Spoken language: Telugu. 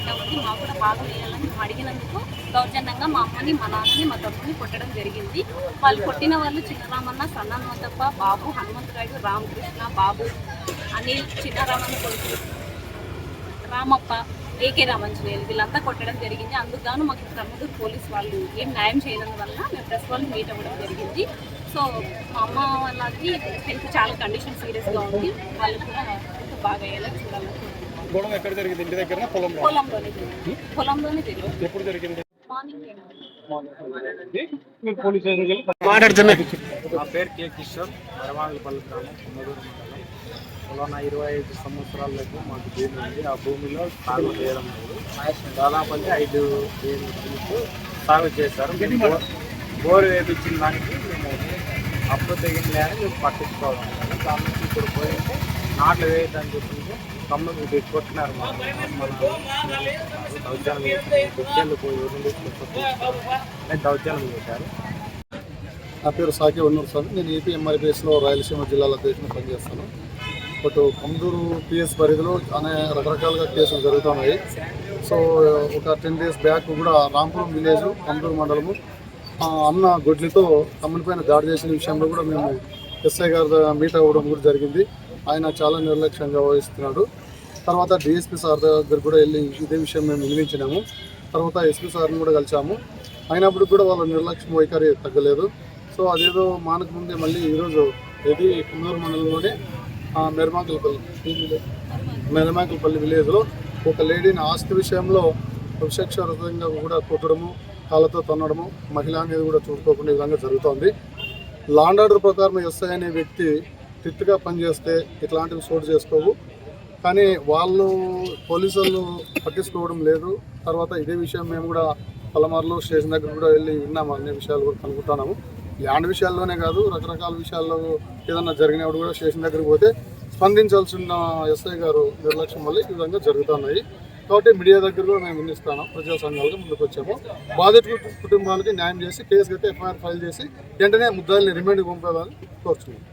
స్టార్ట్ అవుతుంది మా కూడా బాగా వేయాలని అడిగినందుకు సౌజన్యంగా మా అమ్మని మా నాన్నని మా తమ్ముని కొట్టడం జరిగింది. వాళ్ళు కొట్టిన వాళ్ళు చిన్నరామన్న సన్నన్మంతప్ప బాబు హనుమంతరాయుడు రామకృష్ణ బాబు అనిల్ చిన్నరామన్న కొడుకు రామప్ప ఏకే రామంజనేయులు వీళ్ళంతా కొట్టడం జరిగింది. అందుకు గాను మాకు ప్రముఖ పోలీస్ వాళ్ళు ఏం న్యాయం చేయడం వల్ల మేము ప్రెస్ వాళ్ళు మీట్ అవ్వడం జరిగింది. సో మా అమ్మ వాళ్ళకి హెల్త్ చాలా కండిషన్ సీరియస్గా ఉంది. వాళ్ళు కూడా బాగా అయ్యేలా చూడాలనుకుంటున్నాను గొడవ ఎక్కడ జరిగింది? ఇంటి దగ్గర పొలంలో జరిగింది. ఎప్పుడు జరిగింది? మార్నింగ్ మీరు పోలీస్ స్టేషన్కి వెళ్ళి మాట్లాడుతున్నారు నా పేరు కే. కిషోర్ మరమాగలపల్లి గ్రామం కుమ్మదూరు మండలం. ఫలానా ఇరవై ఐదు సంవత్సరాలకు మాకు భూమి ఉంది. ఆ భూమిలో సాగు చేయడం లేదు. దాదాపు అంటే ఐదు సాగు చేశారు. బోర్- వేపించిన దానికి మేము అప్పు తెగింది అని మేము పట్టించుకోవడం లేదు. దాని నుంచి ఇప్పుడు పోయింటే నాట్లు వేయద్దని చెప్పింటే తమ్ముడు తెచ్చుకుంటున్నారు దౌర్జన్యం దౌర్జన్యం చేశారు? నా పేరు సాకి ఉన్నూరు స్వామి. నేను ఏపీ ఎంఆర్పిఎస్లో రాయలసీమ జిల్లాలో అధ్యక్షుని పనిచేస్తాను బట్ కమ్దూరు పిఎస్ పరిధిలో అనే రకరకాలుగా కేసులు జరుగుతున్నాయి. సో ఒక టెన్ డేస్ బ్యాక్ కూడా రాంపురం విలేజ్ కమ్దూరు మండలము అన్న గొడ్లితో తమ్మునిపైన దాడి చేసిన విషయంలో కూడా మేము ఎస్ఐ గారు మీట్ అవ్వడం కూడా జరిగింది. ఆయన చాలా నిర్లక్ష్యంగా వహిస్తున్నాడు తర్వాత డిఎస్పీ సార్ దగ్గర కూడా వెళ్ళి ఇదే విషయం మేము వినిపించినాము. తర్వాత ఎస్పీ సార్ని కూడా కలిసాము. అయినప్పుడు కూడా వాళ్ళ నిర్లక్ష్యం వైఖరి తగ్గలేదు. సో అదేదో మానకు ముందే మళ్ళీ ఈరోజు ఇది కుందూరు మండలంలోనే ఆ, మెరమాకులపల్లి మెరమాకులపల్లి విలేజ్లో ఒక లేడీని ఆస్తి విషయంలో విశక్షరతంగా కూడా కొట్టడము కాళ్ళతో తన్నడము మహిళ అనేది కూడా చూసుకోకుండా ఈ విధంగా జరుగుతోంది. లాండ్ ఆర్డర్ ప్రకారం ఎస్ఐ అనే వ్యక్తి స్ట్రిక్ట్గా పనిచేస్తే ఇట్లాంటివి చోటు చేసుకోవు. కానీ వాళ్ళు పోలీసులు పట్టించుకోవడం లేదు. తర్వాత ఇదే విషయం మేము కూడా పలమర్లో స్టేషన్ దగ్గర కూడా వెళ్ళి విన్నాము. అన్ని విషయాలు కూడా కనుక్కుంటున్నాము. ల్యాండ్ విషయాల్లోనే కాదు రకరకాల విషయాల్లో ఏదన్నా జరిగినప్పుడు కూడా స్టేషన్ దగ్గరికి పోతే స్పందించాల్సిన ఎస్ఐ గారు నిర్లక్ష్యం వల్ల ఈ విధంగా జరుగుతున్నాయి కాబట్టి మీడియా దగ్గర కూడా మేము వినిస్తాను ప్రజా సంఘాలుగా ముందుకు వచ్చాము. బాధిత కుటుంబాలకి న్యాయం చేసి కేసు కట్టి ఎఫ్ఐఆర్ ఫైల్ చేసి వెంటనే ముద్దాయిల్ని రిమాండ్కి పంపేదాన్ని కోరుతున్నాం